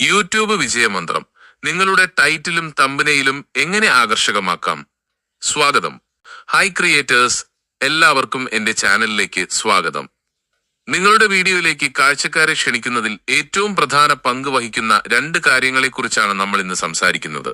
YouTube വിജയമന്ത്രം. നിങ്ങളുടെ ടൈറ്റിലും തമ്പനയിലും എങ്ങനെ ആകർഷകമാക്കാം? സ്വാഗതം. ഹൈ ക്രിയേറ്റേഴ്സ് എല്ലാവർക്കും എന്റെ ചാനലിലേക്ക് സ്വാഗതം. നിങ്ങളുടെ വീഡിയോയിലേക്ക് കാഴ്ചക്കാരെ ക്ഷണിക്കുന്നതിൽ ഏറ്റവും പ്രധാന പങ്ക് വഹിക്കുന്ന രണ്ട് കാര്യങ്ങളെക്കുറിച്ചാണ് നമ്മൾ ഇന്ന് സംസാരിക്കുന്നത്.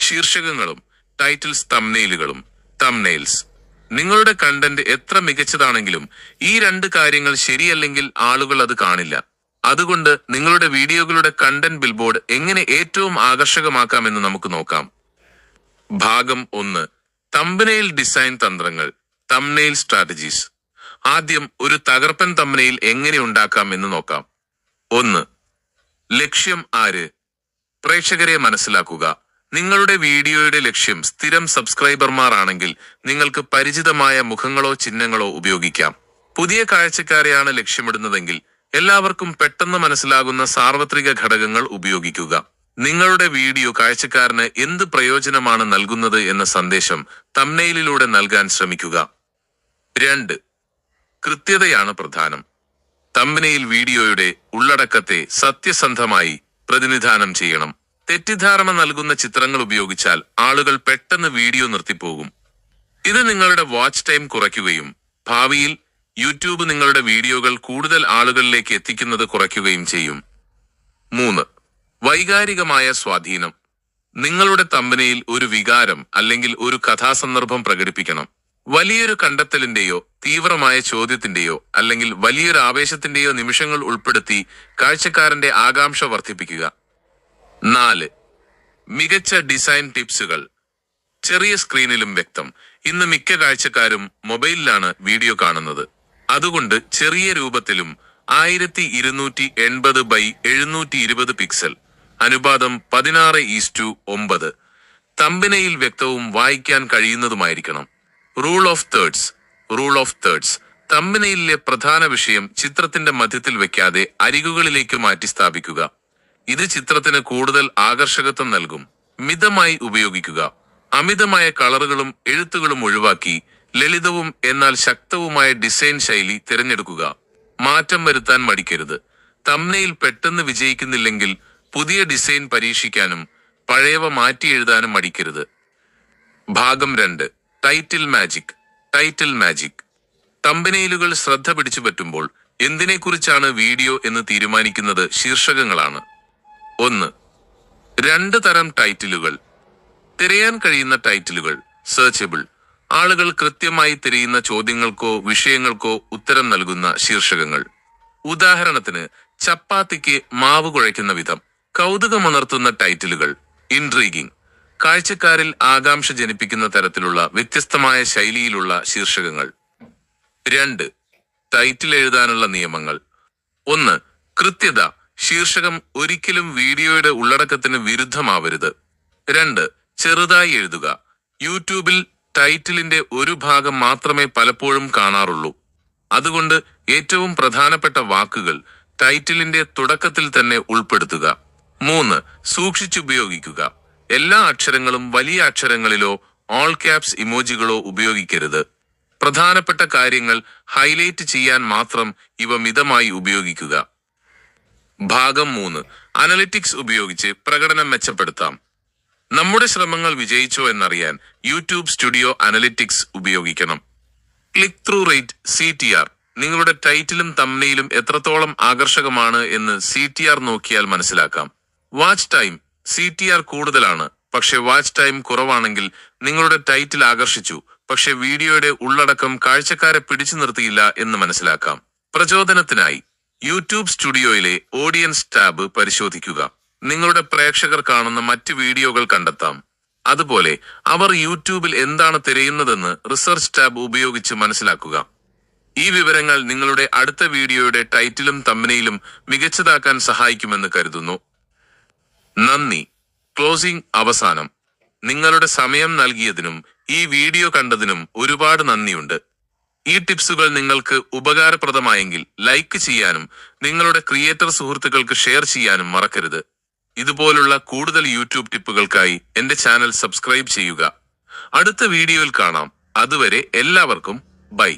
ശീർഷകങ്ങളും ടൈറ്റിൽസ് തംനെയിലുകളും തംനെയിൽസ് നിങ്ങളുടെ കണ്ടന്റ് എത്ര മികച്ചതാണെങ്കിലും ഈ രണ്ട് കാര്യങ്ങൾ ശരിയല്ലെങ്കിൽ ആളുകൾ അത് കാണില്ല. അതുകൊണ്ട് നിങ്ങളുടെ വീഡിയോകളുടെ കണ്ടന്റ് ബിൽബോർഡ് എങ്ങനെ ഏറ്റവും ആകർഷകമാക്കാമെന്ന് നമുക്ക് നോക്കാം. ഭാഗം ഒന്ന്. തമ്പനയിൽ ഡിസൈൻ തന്ത്രങ്ങൾ. തംനെയിൽ സ്ട്രാറ്റജീസ് ആദ്യം ഒരു തകർപ്പൻ തമ്പനയിൽ എങ്ങനെ ഉണ്ടാക്കാം എന്ന് നോക്കാം. ഒന്ന്. ലക്ഷ്യം ആര്? പ്രേക്ഷകരെ മനസ്സിലാക്കുക. നിങ്ങളുടെ വീഡിയോയുടെ ലക്ഷ്യം സ്ഥിരം സബ്സ്ക്രൈബർമാർ ആണെങ്കിൽ നിങ്ങൾക്ക് പരിചിതമായ മുഖങ്ങളോ ചിഹ്നങ്ങളോ ഉപയോഗിക്കാം. പുതിയ കാഴ്ചക്കാരെയാണ് ലക്ഷ്യമിടുന്നതെങ്കിൽ എല്ലാവർക്കും പെട്ടെന്ന് മനസ്സിലാകുന്ന സാർവത്രിക ഘടകങ്ങൾ ഉപയോഗിക്കുക. നിങ്ങളുടെ വീഡിയോ കാഴ്ചക്കാരന് എന്ത് പ്രയോജനമാണ് നൽകുന്നത് എന്ന സന്ദേശം തമ്നയിലൂടെ നൽകാൻ ശ്രമിക്കുക. രണ്ട് കൃത്യതയാണ് പ്രധാനം. തമ്പനയിൽ വീഡിയോയുടെ ഉള്ളടക്കത്തെ സത്യസന്ധമായി പ്രതിനിധാനം ചെയ്യണം. തെറ്റിദ്ധാരണ നൽകുന്ന ചിത്രങ്ങൾ ഉപയോഗിച്ചാൽ ആളുകൾ പെട്ടെന്ന് വീഡിയോ നിർത്തിപ്പോകും. ഇത് നിങ്ങളുടെ വാച്ച് ടൈം കുറയ്ക്കുകയും ഭാവിയിൽ യൂട്യൂബ് നിങ്ങളുടെ വീഡിയോകൾ കൂടുതൽ ആളുകളിലേക്ക് എത്തിക്കുന്നത് കുറയ്ക്കുകയും ചെയ്യും. മൂന്ന് വൈകാരികമായ സ്വാധീനം. നിങ്ങളുടെ തമ്പനയിൽ ഒരു വികാരം അല്ലെങ്കിൽ ഒരു കഥാസന്ദർഭം പ്രകടിപ്പിക്കണം. വലിയൊരു കണ്ടെത്തലിന്റെയോ തീവ്രമായ ചോദ്യത്തിന്റെയോ അല്ലെങ്കിൽ വലിയൊരു ആവേശത്തിന്റെയോ നിമിഷങ്ങൾ ഉൾപ്പെടുത്തി കാഴ്ചക്കാരന്റെ ആകാംക്ഷ വർദ്ധിപ്പിക്കുക. നാല് മികച്ച ഡിസൈൻ ടിപ്സുകൾ. ചെറിയ സ്ക്രീനിലും വ്യക്തം. ഇന്ന് മിക്ക കാഴ്ചക്കാരും മൊബൈലിലാണ് വീഡിയോ കാണുന്നത്. അതുകൊണ്ട് ചെറിയ രൂപത്തിലും ആയിരത്തി ഇരുന്നൂറ്റി എൺപത് ബൈ എഴുന്നൂറ്റി ഇരുപത് പിക്സൽ അനുപാതം പതിനാറ് ഈസ്റ്റു ഒമ്പത്. തമ്പിനയിൽ വ്യക്തവും വായിക്കാൻ കഴിയുന്നതുമായിരിക്കണം. Rule of thirds rule of thirds തമ്പിനയിലെ പ്രധാന വിഷയം ചിത്രത്തിന്റെ മധ്യത്തിൽ വെക്കാതെ അരികുകളിലേക്ക് മാറ്റി സ്ഥാപിക്കുക. ഇത് ചിത്രത്തിന് കൂടുതൽ ആകർഷകത്വം നൽകും. മിതമായി ഉപയോഗിക്കുക. അമിതമായ കളറുകളും എഴുത്തുകളും ഒഴിവാക്കി ലളിതവും എന്നാൽ ശക്തവുമായ ഡിസൈൻ ശൈലി തിരഞ്ഞെടുക്കുക. മാറ്റം വരുത്താൻ മടിക്കരുത്. തമ്നയിൽ പെട്ടെന്ന് വിജയിക്കുന്നില്ലെങ്കിൽ പുതിയ ഡിസൈൻ പരീക്ഷിക്കാനും പഴയവ മാറ്റി എഴുതാനും മടിക്കരുത്. ഭാഗം രണ്ട്. Title magic. Title magic. തമ്പനയിലുകൾ ശ്രദ്ധ പിടിച്ചു പറ്റുമ്പോൾ എന്തിനെക്കുറിച്ചാണ് വീഡിയോ എന്ന് തീരുമാനിക്കുന്നത് ശീർഷകങ്ങളാണ്. ഒന്ന്. രണ്ട് തരം ടൈറ്റിലുകൾ. തിരയാൻ കഴിയുന്ന ടൈറ്റിലുകൾ. സെർച്ചബിൾ. ആളുകൾ കൃത്യമായി തിരയുന്ന ചോദ്യങ്ങൾക്കോ വിഷയങ്ങൾക്കോ ഉത്തരം നൽകുന്ന ശീർഷകങ്ങൾ. ഉദാഹരണത്തിന് ചപ്പാത്തിക്ക് മാവ് കുഴയ്ക്കുന്ന വിധം കൗതുകമുണർത്തുന്ന ടൈറ്റിലുകൾ ഇൻട്രീഗിംഗ് കാഴ്ചക്കാരിൽ ആകാംക്ഷ ജനിപ്പിക്കുന്ന തരത്തിലുള്ള വ്യത്യസ്തമായ ശൈലിയിലുള്ള ശീർഷകങ്ങൾ. രണ്ട് ടൈറ്റിൽ എഴുതാനുള്ള നിയമങ്ങൾ. ഒന്ന് കൃത്യത ശീർഷകം ഒരിക്കലും വീഡിയോയുടെ ഉള്ളടക്കത്തിന് വിരുദ്ധമാവരുത്. രണ്ട് ചെറുതായി എഴുതുക. യൂട്യൂബിൽ ടൈറ്റിലിന്റെ ഒരു ഭാഗം മാത്രമേ പലപ്പോഴും കാണാറുള്ളൂ. അതുകൊണ്ട് ഏറ്റവും പ്രധാനപ്പെട്ട വാക്കുകൾ ടൈറ്റിലിന്റെ തുടക്കത്തിൽ തന്നെ ഉൾപ്പെടുത്തുക. മൂന്ന് സൂക്ഷിച്ചുപയോഗിക്കുക. എല്ലാ അക്ഷരങ്ങളും വലിയ അക്ഷരങ്ങളിലോ ഓൾ ക്യാപ്സ് ഇമോജികളോ ഉപയോഗിക്കരുത്. പ്രധാനപ്പെട്ട കാര്യങ്ങൾ ഹൈലൈറ്റ് ചെയ്യാൻ മാത്രം ഇവ മിതമായി ഉപയോഗിക്കുക. ഭാഗം മൂന്ന് അനലിറ്റിക്സ് ഉപയോഗിച്ച് പ്രകടനം മെച്ചപ്പെടുത്താം. നമ്മുടെ ശ്രമങ്ങൾ വിജയിച്ചോ എന്നറിയാൻ യൂട്യൂബ് സ്റ്റുഡിയോ അനലിറ്റിക്സ് ഉപയോഗിക്കണം. Click through rate C T R. നിങ്ങളുടെ ടൈറ്റിലും തമ്മനയിലും എത്രത്തോളം ആകർഷകമാണ് എന്ന് സി ടി ആർ നോക്കിയാൽ മനസ്സിലാക്കാം. Watch time C T R കൂടുതലാണ്. പക്ഷെ വാച്ച് ടൈം കുറവാണെങ്കിൽ നിങ്ങളുടെ ടൈറ്റിൽ ആകർഷിച്ചു. പക്ഷെ വീഡിയോയുടെ ഉള്ളടക്കം കാഴ്ചക്കാരെ പിടിച്ചു നിർത്തിയില്ല എന്ന് മനസ്സിലാക്കാം. പ്രചോദനത്തിനായി യൂട്യൂബ് സ്റ്റുഡിയോയിലെ ഓഡിയൻസ് ടാബ് പരിശോധിക്കുക. നിങ്ങളുടെ പ്രേക്ഷകർ കാണുന്ന മറ്റ് വീഡിയോകൾ കണ്ടെത്താം. അതുപോലെ അവർ യൂട്യൂബിൽ എന്താണ് തിരയുന്നതെന്ന് റിസർച്ച് ടാബ് ഉപയോഗിച്ച് മനസ്സിലാക്കുക. ഈ വിവരങ്ങൾ നിങ്ങളുടെ അടുത്ത വീഡിയോയുടെ ടൈറ്റിലും തമ്മനയിലും മികച്ചതാക്കാൻ സഹായിക്കുമെന്ന് കരുതുന്നു. നന്ദി. ക്ലോസിംഗ് അവസാനം. നിങ്ങളുടെ സമയം നൽകിയതിനും ഈ വീഡിയോ കണ്ടതിനും ഒരുപാട് നന്ദിയുണ്ട്. ഈ ടിപ്സുകൾ നിങ്ങൾക്ക് ഉപകാരപ്രദമായെങ്കിൽ ലൈക്ക് ചെയ്യാനും നിങ്ങളുടെ ക്രിയേറ്റർ സുഹൃത്തുക്കൾക്ക് ഷെയർ ചെയ്യാനും മറക്കരുത്. ഇതുപോലുള്ള കൂടുതൽ യൂട്യൂബ് ടിപ്പുകൾക്കായി എന്റെ ചാനൽ സബ്സ്ക്രൈബ് ചെയ്യുക. അടുത്ത വീഡിയോയിൽ കാണാം. അതുവരെ എല്ലാവർക്കും ബൈ.